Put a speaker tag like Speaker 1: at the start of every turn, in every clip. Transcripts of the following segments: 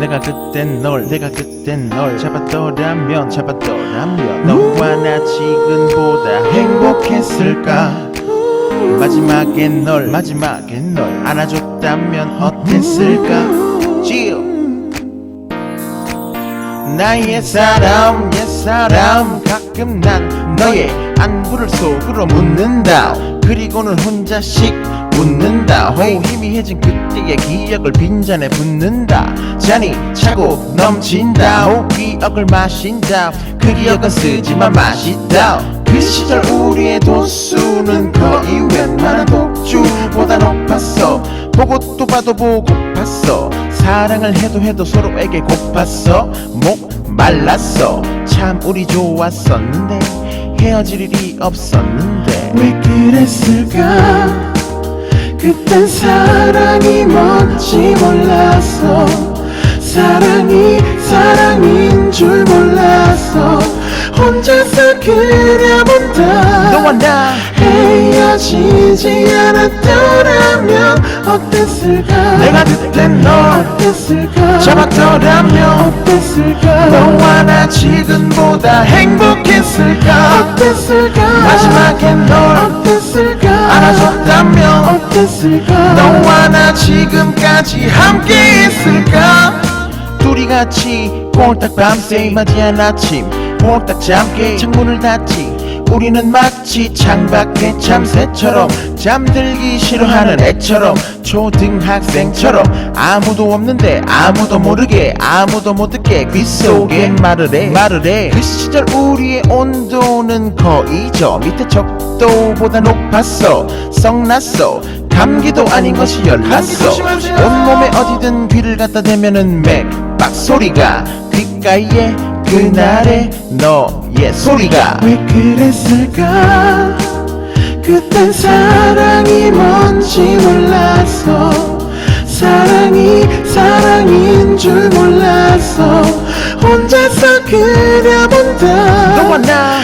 Speaker 1: 내가 그땐 널 내가 그땐 널 잡았더라면 잡았더라면 너와 나 지금보다 행복했을까? 마지막엔 널 마지막엔 널 안아줬다면 어땠을까? 지우. 나의 사람 옛 사람 가끔 난 너의 안부를 속으로 묻는다 그리고는 혼자씩 웃는다. 호 희미해진 그때의 기억을 빈잔에 붓는다. 잔이 차고 넘친다. 호 기억을 마신다. 그 기억은 쓰지만 맛있다. 그 시절 우리의 도수는 거의 웬만한 독주보다 높았어. 보고 또 봐도 보고팠어. 사랑을 해도 해도 서로에게 고팠어. 목 말랐어. 참 우리 좋았었는데 헤어질 일이 없었는데.
Speaker 2: 왜 그랬을까? 그땐 사랑이 뭔지 몰랐어 사랑이 사랑인 줄 몰랐어 혼자서 그려본다.
Speaker 1: 너와 나
Speaker 2: 헤어지지 않았더라면 어땠을까?
Speaker 1: 내가 그땐 널
Speaker 2: 어땠을까?
Speaker 1: 잡았더라면
Speaker 2: 어땠을까?
Speaker 1: 너와 나 지금보다 행복했을까
Speaker 2: 어땠을까
Speaker 1: 마지막엔 널
Speaker 2: 어땠을까
Speaker 1: 안아줬다면
Speaker 2: 어땠을까
Speaker 1: 너와 나 지금까지 함께 했을까? 둘이 같이 꼴딱 밤새 맞이한 아침 꼴딱 잠게 창문을 닫지 우리는 마치 창밖의 참새처럼 잠들기 싫어하는 애처럼 초등학생처럼 아무도 없는데 아무도 모르게 아무도 못 듣게 귓속에 말을 해 말을 해그 시절 우리의 온도는 거의 저 밑에 적도보다 높았어. 썩났어. 감기도 아닌 것이 열났어. 온몸에 어디든 귀를 갖다 대면은 맥박 소리가 귓가에 그날의 너 의 소리가.
Speaker 2: 왜 그랬을까? 그땐 사랑이 뭔지 몰랐어 사랑이 사랑인 줄 몰랐어 혼자서 그려본다.
Speaker 1: 너와 나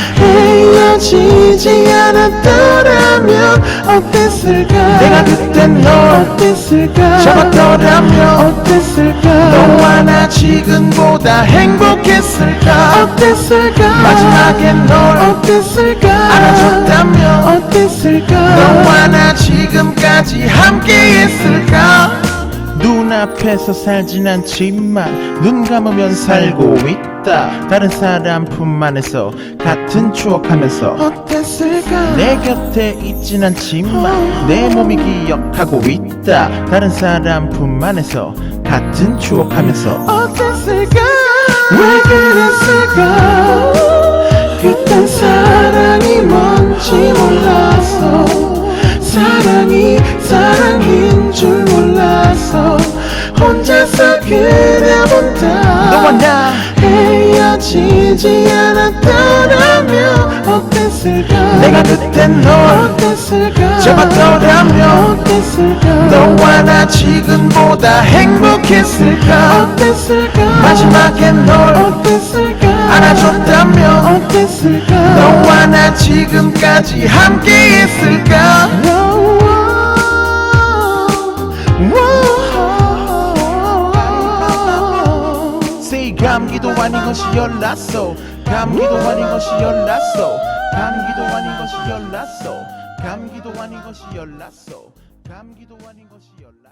Speaker 2: 헤어지지 않았더라면 어땠을까?
Speaker 1: 내가 그땐 널
Speaker 2: 어땠을까?
Speaker 1: 잡았더라면
Speaker 2: 어땠을까?
Speaker 1: 너와 나 지금보다 행복했을까?
Speaker 2: 어땠을까?
Speaker 1: 마지막엔 널
Speaker 2: 어땠을까?
Speaker 1: 안아줬다면
Speaker 2: 어땠을까?
Speaker 1: 너와 나 지금까지 함께 했을까 눈앞에서 살진 않지만 눈 감으면 살고 있다. 다른 사람 품 안에서 같은 추억하면서
Speaker 2: 어땠을까?
Speaker 1: 내 곁에 있진 않지만 내 몸이 기억하고 있다. 다른 사람 품 안에서 같은 추억하면서
Speaker 2: 어땠을까? 왜 그랬을까 몰랐어. 혼자서 그려본다
Speaker 1: 너와 나
Speaker 2: 헤어지지 않았더라면 어땠을까?
Speaker 1: 내가 그땐 널
Speaker 2: 어땠을까?
Speaker 1: 잡았더라면
Speaker 2: 어땠을까?
Speaker 1: 너와 나 지금보다 행복했을까?
Speaker 2: 어땠을까?
Speaker 1: 마지막엔 널
Speaker 2: 어땠을까?
Speaker 1: 안아줬다면
Speaker 2: 어땠을까?
Speaker 1: 너와 나 지금까지 함께 했을까 아닌 것이 열났어 감기도 아닌 것이 열났어 감기도 아닌 것이 열났어 감기도 아닌 것이 열났어 감기도 아닌 것이 열났어